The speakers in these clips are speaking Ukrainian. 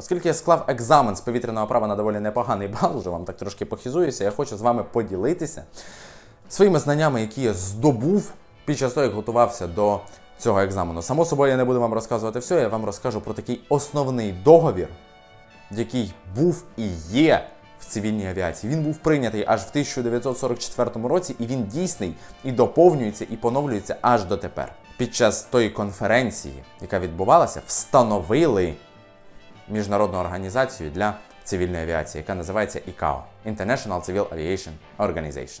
Оскільки я склав екзамен з повітряного права на доволі непоганий бал, вже вам так трошки похизуюся, я хочу з вами поділитися своїми знаннями, які я здобув під час того, як готувався до цього екзамену. Само собою я не буду вам розказувати все, я вам розкажу про такий основний договір, який був і є в цивільній авіації. Він був прийнятий аж в 1944 році, і він дійсний і доповнюється, і поновлюється аж дотепер. Під час тої конференції, яка відбувалася, встановили міжнародну організацію для цивільної авіації, яка називається ICAO – International Civil Aviation Organization.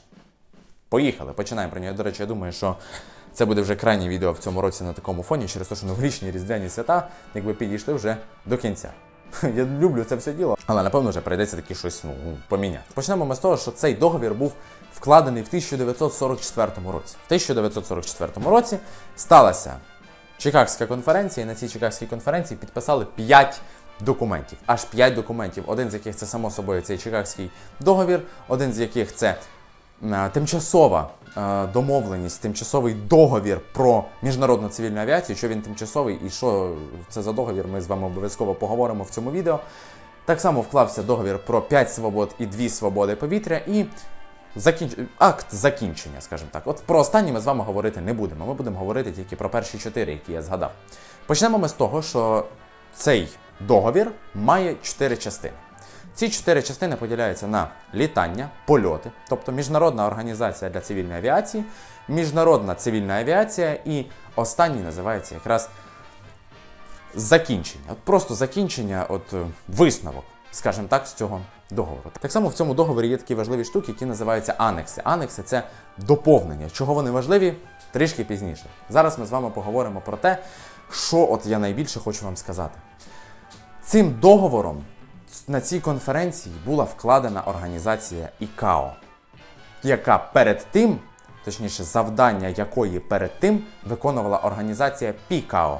Поїхали, починаємо про нього. До речі, я думаю, що це буде вже крайнє відео в цьому році на такому фоні, через те, що новорічні різдвяні свята якби підійшли вже до кінця. Я люблю це все діло, але напевно вже прийдеться таки щось ну, поміняти. Почнемо ми з того, що цей договір був вкладений в 1944 році. В 1944 році сталася Чикагська конференція, і на цій Чикагській конференції підписали 5 документів. Аж 5 документів. Один з яких це само собою цей Чикагський договір, один з яких це е, тимчасова е, домовленість, тимчасовий договір про міжнародну цивільну авіацію. Що він тимчасовий і що це за договір, ми з вами обов'язково поговоримо в цьому відео. Так само вклався договір про 5 свобод і 2 свободи повітря і закінч... акт закінчення, скажімо так. От про останні ми з вами говорити не будемо. Ми будемо говорити тільки про перші чотири, які я згадав. Почнемо ми з того, що цей договір має чотири частини. Ці чотири частини поділяються на літання, польоти, тобто Міжнародна організація для цивільної авіації, Міжнародна цивільна авіація і останній називається якраз закінчення. От просто закінчення, от е, висновок, скажімо так, з цього договору. Так само в цьому договорі є такі важливі штуки, які називаються анекси. Анекси це доповнення. Чого вони важливі? Трішки пізніше. Зараз ми з вами поговоримо про те, що от я найбільше хочу вам сказати. Цим договором на цій конференції була вкладена організація ICAO, яка перед тим, точніше, завдання якої перед тим виконувала організація PICAO.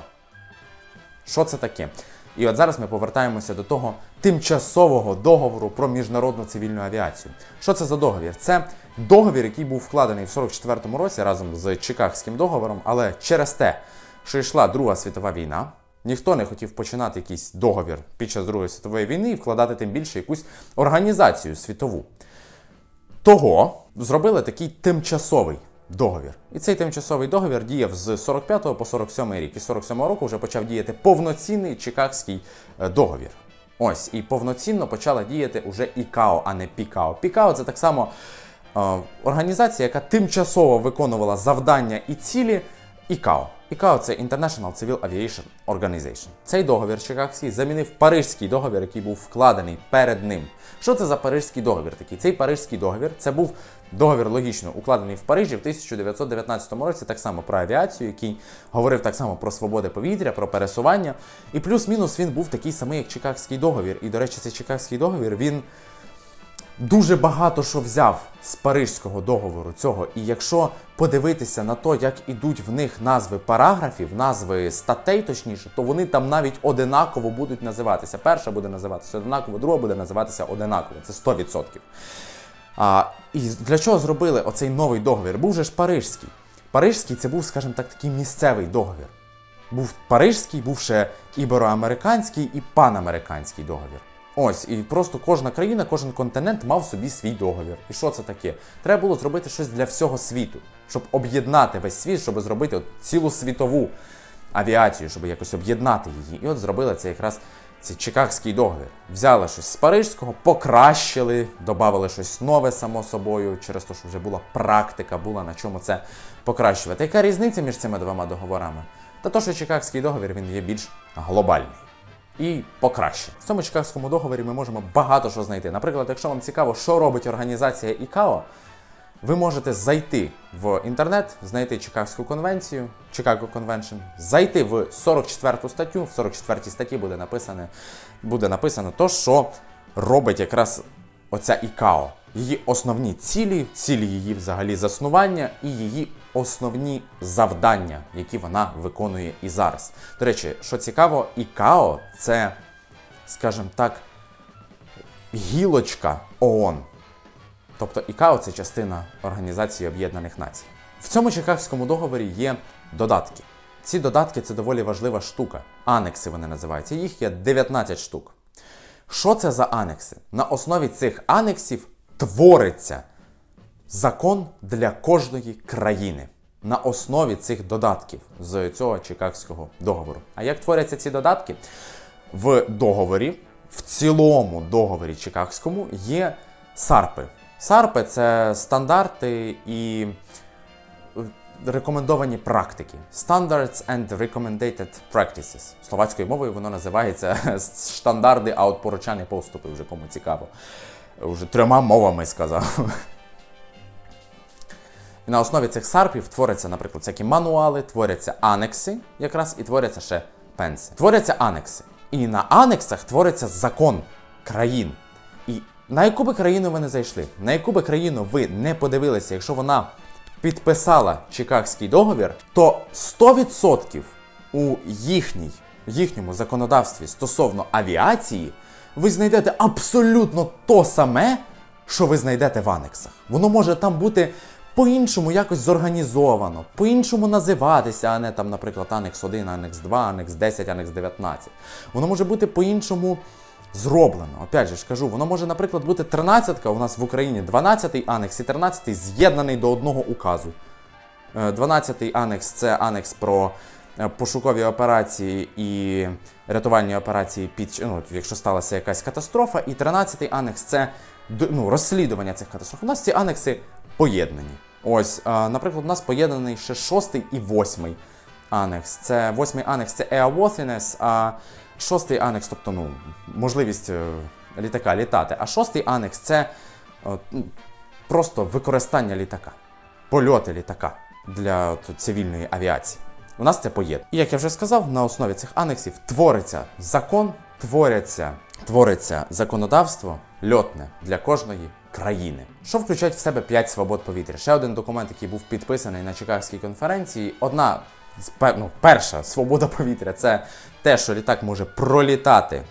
Що це таке? І от зараз ми повертаємося до того тимчасового договору про міжнародну цивільну авіацію. Що це за договір? Це договір, який був вкладений в 44-му році разом з Чикагським договором, але через те, що йшла Друга світова війна, ніхто не хотів починати якийсь договір під час Другої світової війни і вкладати тим більше якусь організацію світову. Того зробили такий тимчасовий договір. І цей тимчасовий договір діяв з 45 по 47 рік. І з 47 року вже почав діяти повноцінний Чикагський е, договір. Ось, і повноцінно почала діяти уже ІКАО, а не ПІКАО. ПІКАО це так само е, організація, яка тимчасово виконувала завдання і цілі ІКАО. ІКАО це International Civil Aviation Organization. Цей договір Чикагський замінив Парижський договір, який був вкладений перед ним. Що це за Парижський договір такий? Цей Парижський договір це був договір логічно укладений в Парижі в 1919 році, так само про авіацію, який говорив так само про свободи повітря, про пересування. І плюс-мінус він був такий самий, як Чикагський договір. І, до речі, цей Чикагський договір він дуже багато що взяв з Парижського договору цього. І якщо подивитися на то, як ідуть в них назви параграфів, назви статей, точніше, то вони там навіть одинаково будуть називатися. Перша буде називатися одинаково, друга буде називатися одинаково. Це 100%. А, і для чого зробили оцей новий договір? Був же ж Парижський. Парижський це був, скажімо так, такий місцевий договір. Був Парижський, був ще ібероамериканський і панамериканський договір. Ось, і просто кожна країна, кожен континент мав собі свій договір. І що це таке? Треба було зробити щось для всього світу, щоб об'єднати весь світ, щоб зробити от цілу світову авіацію, щоб якось об'єднати її. І от зробили це якраз цей Чикагський договір. Взяли щось з Парижського, покращили, додали щось нове, само собою, через те, що вже була практика, була на чому це покращувати. Яка різниця між цими двома договорами? Та то, що Чикагський договір він є більш глобальний і покраще. В цьому Чикагському договорі ми можемо багато що знайти. Наприклад, якщо вам цікаво, що робить організація ICAO, ви можете зайти в інтернет, знайти Чикагську конвенцію, Chicago Convention, зайти в 44 статтю. В 44 статті буде написане, буде написано то, що робить якраз оця ICAO. Її основні цілі, цілі її взагалі заснування і її основні завдання, які вона виконує і зараз. До речі, що цікаво, ICAO – це, скажімо так, гілочка ООН. Тобто ІКАО це частина Організації Об'єднаних Націй. В цьому Чикагському договорі є додатки. Ці додатки це доволі важлива штука. Анекси вони називаються. Їх є 19 штук. Що це за анекси? На основі цих анексів твориться закон для кожної країни на основі цих додатків з цього Чикагського договору. А як творяться ці додатки? В договорі, в цілому договорі Чикагському є САРПи. САРПи це стандарти і е, рекомендовані практики. Standards and Recommended Practices. Словацькою мовою воно називається штандарди, а от поручання поступи, вже кому цікаво. Вже трьома мовами сказав. На основі цих сарпів творяться, наприклад, всякі мануали, творяться анекси, якраз і творяться ще пенси. Творяться анекси. І на анексах твориться закон країн. І на яку би країну ви не зайшли, на яку би країну ви не подивилися, якщо вона підписала Чикагський договір, то 100% у їхній, їхньому законодавстві стосовно авіації ви знайдете абсолютно то саме, що ви знайдете в анексах. Воно може там бути по-іншому якось зорганізовано, по-іншому називатися, а не там, наприклад, Анекс 1, Анекс 2, Анекс 10, Анекс 19. Воно може бути по-іншому зроблено. Опять же ж кажу, воно може, наприклад, бути 13-ка. у нас в Україні 12-й анекс і 13-й з'єднаний до одного указу. 12-й анекс це анекс про е, пошукові операції і рятувальні операції під ну, якщо сталася якась катастрофа. І 13-й анекс це ну, розслідування цих катастроф. У нас ці анекси поєднані. Ось, наприклад, у нас поєднаний ще 6 і 8 анекс. Це 8 анекс це airworthiness, а 6 анекс, тобто ну, можливість е, літака літати. А 6 анекс це е, ну, просто використання літака, польоти літака для цивільної авіації. У нас це поєднано. І як я вже сказав, на основі цих анексів твориться закон, творяться, твориться законодавство льотне для кожної країни, що включать в себе 5 свобод повітря. Ще один документ, який був підписаний на Чикагській конференції. Одна з ну, перша свобода повітря це те, що літак може пролітати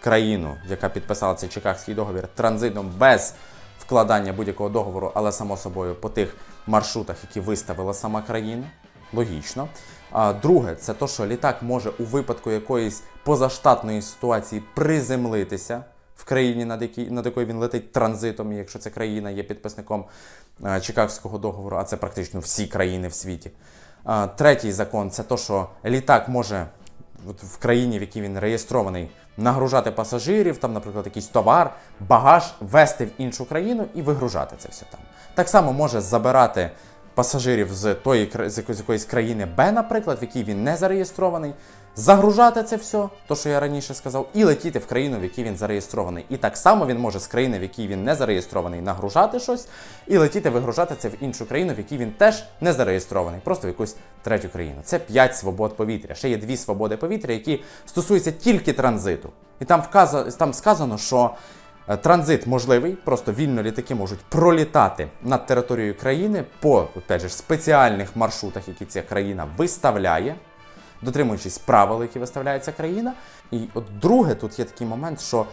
країну, яка підписала цей Чикагський договір, транзитом без вкладання будь-якого договору, але само собою по тих маршрутах, які виставила сама країна. Логічно. А друге, це те, що літак може у випадку якоїсь позаштатної ситуації приземлитися в країні, над, якій, над якою він летить транзитом, якщо ця країна є підписником е, Чикагського договору, а це практично всі країни в світі. А, третій закон це те, що літак може в країні, в якій він реєстрований, нагружати пасажирів, там, наприклад, якийсь товар, багаж вести в іншу країну і вигружати це все там. Так само може забирати пасажирів з тої з якоїсь- країни Б, наприклад, в якій він не зареєстрований, загружати це все, то що я раніше сказав, і летіти в країну, в якій він зареєстрований. І так само він може з країни, в якій він не зареєстрований, нагружати щось, і летіти вигружати це в іншу країну, в якій він теж не зареєстрований, просто в якусь третю країну. Це 5 свобод повітря. Ще є дві свободи повітря, які стосуються тільки транзиту. І там вказано, там сказано, що Транзит можливий, просто вільно літаки можуть пролітати над територією країни по опять же, спеціальних маршрутах, які ця країна виставляє, дотримуючись правил, які виставляє ця країна. І от друге, тут є такий момент, що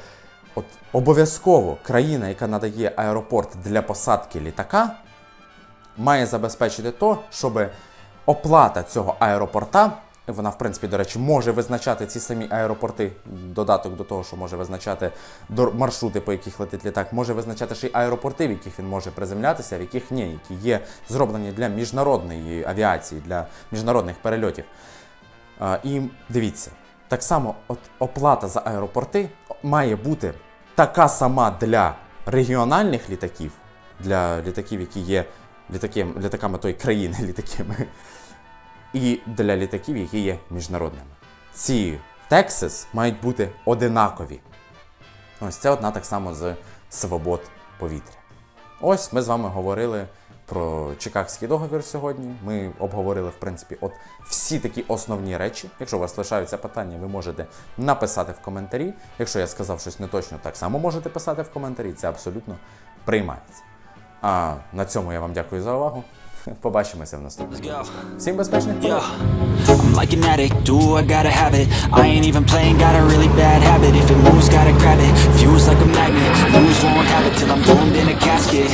от обов'язково країна, яка надає аеропорт для посадки літака, має забезпечити то, щоб оплата цього аеропорта, вона, в принципі, до речі, може визначати ці самі аеропорти, додаток до того, що може визначати маршрути, по яких летить літак, може визначати ще й аеропорти, в яких він може приземлятися, в яких ні, які є зроблені для міжнародної авіації, для міжнародних перельотів. І дивіться, так само от оплата за аеропорти має бути така сама для регіональних літаків, для літаків, які є літаким, літаками тої країни, літаками, і для літаків, які є міжнародними. Ці Texas мають бути одинакові. Ось це одна так само з свобод повітря. Ось ми з вами говорили про Чикагський договір сьогодні. Ми обговорили, в принципі, от всі такі основні речі. Якщо у вас лишаються питання, ви можете написати в коментарі. Якщо я сказав щось не точно, так само можете писати в коментарі. Це абсолютно приймається. А на цьому я вам дякую за увагу. Побачимося в наступному. Yo, Всім безпечних yo. польотів! I'm like an addict, do I gotta have it I ain't even playing, got a really bad habit If it moves, gotta grab it, fuse like a magnet Lose, won't have it till I'm boned in a casket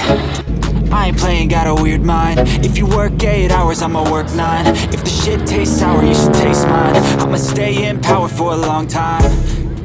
I ain't playing, got a weird mind If you work 8 hours, I'ma work 9 If the shit tastes sour, you should taste mine I'ma stay in power for a long time